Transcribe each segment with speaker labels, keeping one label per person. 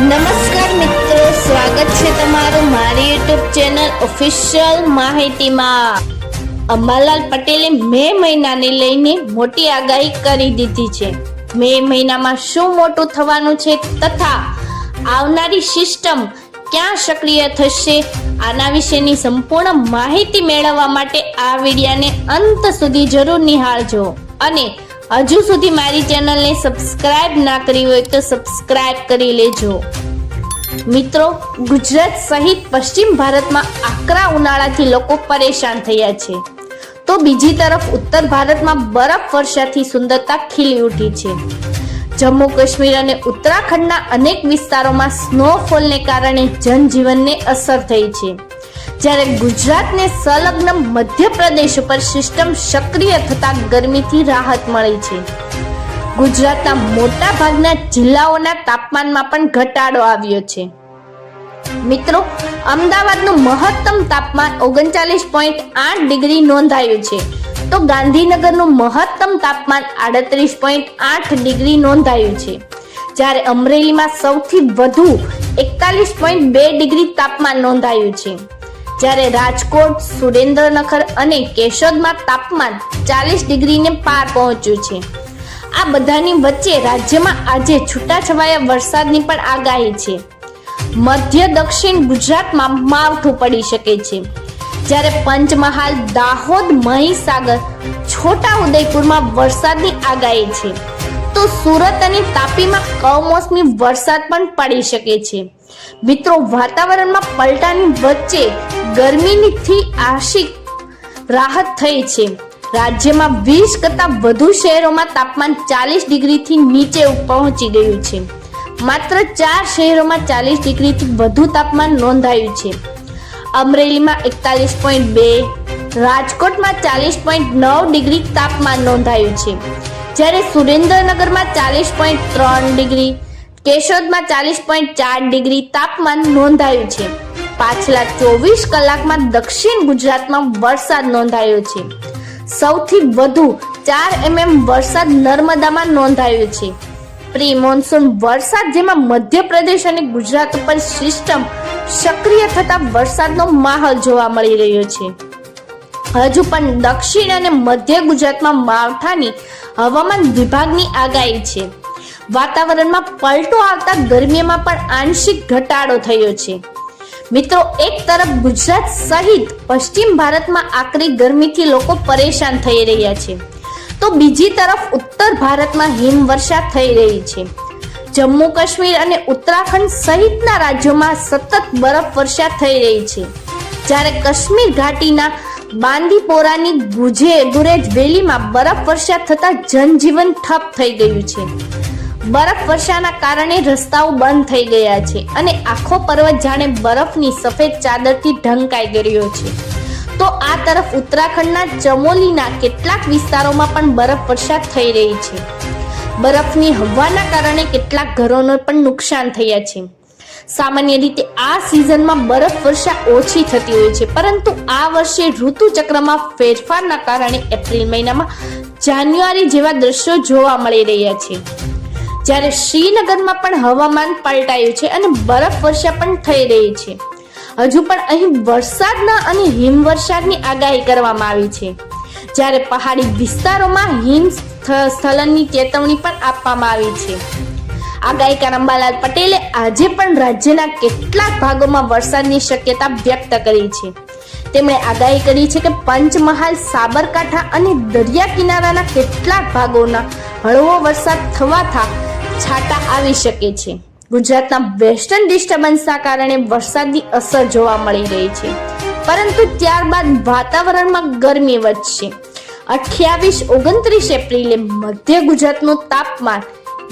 Speaker 1: નમસ્કાર મિત્રો, સ્વાગત છે તમારું મારી યુટ્યુબ ચેનલ ઓફિશિયલ માહિતીમાં. અંબાલાલ પટેલે મે મહિનાને લઈને મોટી આગાહી કરી દીધી છે. મે મહિનામાં શું મોટું થવાનું છે તથા આવનારી સિસ્ટમ ક્યાં સક્રિય થશે, આના વિશેની સંપૂર્ણ માહિતી મેળવવા માટે આ વિડિયાને અંત સુધી જરૂર નિહાળજો. અને હજુ સુધી મારી ચેનલને સબસ્ક્રાઇબ ના કરી હોય તો સબસ્ક્રાઇબ કરી લેજો. મિત્રો, ગુજરાત સહિત પશ્ચિમ ભારતમાં આકરા ઉનાળાથી લોકો પરેશાન થયા છે. તો બીજી તરફ ઉત્તર ભારતમાં બરફ વર્ષાથી સુંદરતા ખીલી ઉઠી છે. જમ્મુ કાશ્મીર અને ઉત્તરાખંડના અનેક વિસ્તારોમાં સ્નોફોલને કારણે જનજીવનને અસર થઈ છે. જ્યારે ગુજરાતને સંલગ્ન મધ્યપ્રદેશ ઉપર સિસ્ટમ સક્રિય થતા ગરમીથી રાહત મળી છે. ગુજરાતના મોટા ભાગના જિલ્લાઓના તાપમાનમાં પણ ઘટાડો આવ્યો છે. મિત્રો, અમદાવાદનું મહત્તમ તાપમાન ઓગણચાલીસ પોઈન્ટ આઠ ડિગ્રી નોંધાયું છે. તો ગાંધીનગરનું મહત્તમ તાપમાન આડત્રીસ પોઈન્ટ આઠ ડિગ્રી નોંધાયું છે. જ્યારે અમરેલીમાં સૌથી વધુ એકતાલીસ પોઈન્ટ બે ડિગ્રી તાપમાન નોંધાયું છે. જ્યારે રાજકોટ સુરેન્દ્રનગર અને કેશોદમાં તાપમાન ચાલીસ ડિગ્રીને પાર પહોંચ્યું છે. આ બધાની વચ્ચે રાજ્યમાં આજે છૂટાછવાયા વરસાદની પણ આગાહી છે. મધ્ય દક્ષિણ ગુજરાતમાં માવઠું પડી શકે છે. જ્યારે પંચમહાલ, દાહોદ, મહીસાગર છોટા ઉદયપુરમાં વરસાદની આગાહી છે. તો સુરત અને તાપીમાં કમોસમી વરસાદ પણ પડી શકે છે. મિત્રો, વાતાવરણમાં પલટાની વચ્ચે ગરમીથી આશિક રાહત થઈ છે. રાજ્યમાં વીસ કરતાં વધુ શહેરોમાં તાપમાન ચાલીસ ડિગ્રીથી નીચે પહોંચી ગયું છે. માત્ર ચાર શહેરોમાં ચાલીસ ડિગ્રીથી વધુ તાપમાન નોંધાયું છે. અમરેલીમાં એકતાલીસ પોઈન્ટ બે, રાજકોટમાં ચાલીસ પોઈન્ટ નવ ડિગ્રી તાપમાન નોંધાયું છે. જ્યારે સુરેન્દ્રનગરમાં ચાલીસ પોઈન્ટ ત્રણ ડિગ્રી કેશોદમાં ચાલીસ પોઈન્ટ ચાર ડિગ્રી તાપમાન નોંધાયું છે. પાછલા ચોવીસ કલાકમાં દક્ષિણ ગુજરાતમાં વરસાદ નોંધાયો છે. સૌથી વધુ ચાર એમએમ વરસાદ નર્મદામાં નોંધાયો છે. પ્રી મોન્સૂન વરસાદ જેમાં મધ્યપ્રદેશ અને ગુજરાત ઉપર સિસ્ટમ સક્રિય થતા વરસાદનો માહોલ જોવા મળી રહ્યો છે. હજુ પણ દક્ષિણ અને મધ્ય ગુજરાતમાં માવઠાની હવામાન વિભાગની આગાહી છે. વાતાવરણમાં પલટો આવતા ગરમીમાં પણ આંશિક ઘટાડો થયો છે. મિત્રો, એક તરફ ગુજરાત સહિત પશ્ચિમ ભારતમાં આકરી ગરમીથી લોકો પરેશાન થઈ રહ્યા છે. તો બીજી તરફ ઉત્તર ભારતમાં હિમવર્ષા થઈ રહી છે. જમ્મુ કાશ્મીર અને ઉત્તરાખંડ સહિતના રાજ્યોમાં સતત બરફ વર્ષા થઈ રહી છે. જ્યારે કાશ્મીર ઘાટીના બાંદીપોરાની ગુજે ગુરેજ વેલીમાં બરફ વર્ષા થતા જનજીવન ઠપ થઈ ગયું છે. બરફ વર્ષાના કારણે રસ્તાઓ બંધ થઈ ગયા છે અને આખો પર્વત જાણે બરફની સફેદ ચાદરથી ઢંકાઈ ગયો છે. તો આ તરફ ઉત્તરાખંડના ચમોલીના કેટલાક વિસ્તારોમાં પણ બરફ વર્ષા થઈ રહી છે. બરફની હવાના કારણે કેટલાક ઘરોને પણ નુકસાન થયા છે. સામાન્ય રીતે આ સિઝનમાં બરફ વર્ષા ઓછી થતી હોય છે, પરંતુ આ વર્ષે ઋતુ ચક્રમાં ફેરફારના કારણે એપ્રિલ મહિનામાં જાન્યુઆરી જેવા દ્રશ્યો જોવા મળી રહ્યા છે. જ્યારે શ્રીનગરમાં પણ હવામાન પલટાયું છે અને બરફ વર્ષા પણ થઈ રહી છે. હજુ પણ અહીં વરસાદના અને હિમવર્ષાની આગાહી કરવામાં આવી છે. જ્યારે પહાડી વિસ્તારોમાં હિમ સ્થલનની ચેતવણી પણ આપવામાં આવી છે. આગાહીકાર અંબાલાલ પટેલે આજે પણ રાજ્યના કેટલાક ભાગોમાં વરસાદની શક્યતા વ્યક્ત કરી છે. તેમણે આગાહી કરી છે કે પંચમહાલ, સાબરકાંઠા અને દરિયા કિનારાના કેટલાક ભાગોના હળવો વરસાદ થવાથી છાંટા આવી શકે છે. ગુજરાતના વેસ્ટર્ન ડિસ્ટર્બન્સના કારણે વરસાદની અસર જોવા મળી રહી છે. પરંતુ ત્યારબાદ વાતાવરણમાં ગરમી વધશે. અઠ્યાવીસ, ઓગણત્રીસ એપ્રિલે મધ્ય ગુજરાતનું તાપમાન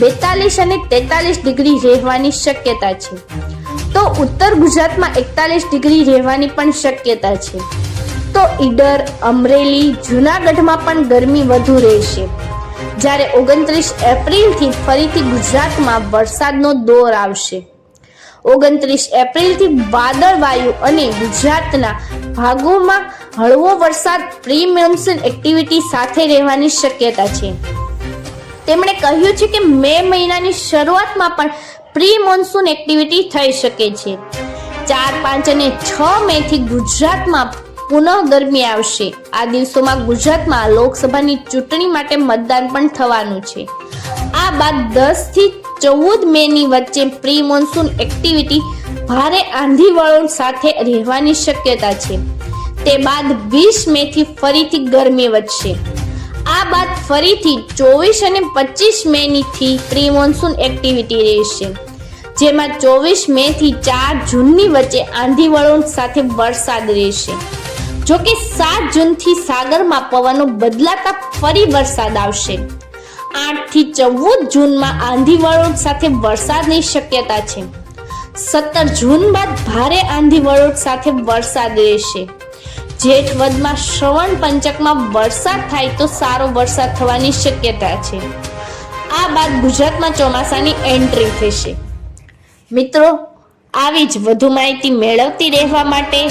Speaker 1: બેતાલીસ અને તેતાલીસ ડિગ્રી રહેવાની શક્યતા છે. તો ઉત્તર ગુજરાતમાં એકતાલીસ ડિગ્રી રહેવાની પણ શક્યતા છે. તો ઈડર, અમરેલી, જુનાગઢમાં પણ ગરમી વધુ રહેશે. જ્યારે ઓગણત્રીસ એપ્રિલથી ફરીથી ગુજરાતમાં વરસાદનો દોર આવશે. ઓગણત્રીસ એપ્રિલથી વાદળવાયુ અને ગુજરાતના ભાગોમાં હળવો વરસાદ પ્રી મોન્સૂન એક્ટિવિટી સાથે રહેવાની શક્યતા છે. તેમણે કહ્યું છે કે મે મહિનાની શરૂઆતમાં પણ પ્રી મોન્સૂન એક્ટિવિટી થઈ શકે છે. ચાર, પાંચ અને છ મેથી ગુજરાતમાં પુનઃ ગરમી આવશે. આ દિવસોમાં ગુજરાતમાં લોકસભાની ચૂંટણી માટે મતદાન પણ થવાનું છે. આ બાદ દસથી ચૌદ મે ની વચ્ચે પ્રી મોન્સૂન એક્ટિવિટી ભારે આંધી વળોન સાથે રહેવાની શક્યતા છે. તે બાદ વીસ મે થી ફરીથી ગરમી વધશે. આ બાદ ફરીથી ચોવીસ અને પચીસ મે ની થી પ્રી મોન્સૂન એક્ટિવિટી રહેશે. જેમાં ચોવીસ મે થી ચાર જૂનની વચ્ચે આંધી વળોન સાથે વરસાદ રહેશે. જો કે સાત જૂનથી સાગરમાં પવનો બદલાતા ફરી વરસાદ આવશે. આઠથી ચૌદ જૂનમાં આંધી વળોન સાથે વરસાદની શક્યતા છે. સત્તર જૂન બાદ ભારે આંધી વળોટ સાથે વરસાદ રહેશે. જેઠ વધમાં શ્રવણ પંચકમાં વરસાદ થાય તો સારો વરસાદ થવાની શક્યતા છે. આ બાદ ગુજરાતમાં ચોમાસાની એન્ટ્રી થશે. મિત્રો, આવી જ વધુ માહિતી મેળવતી રહેવા માટે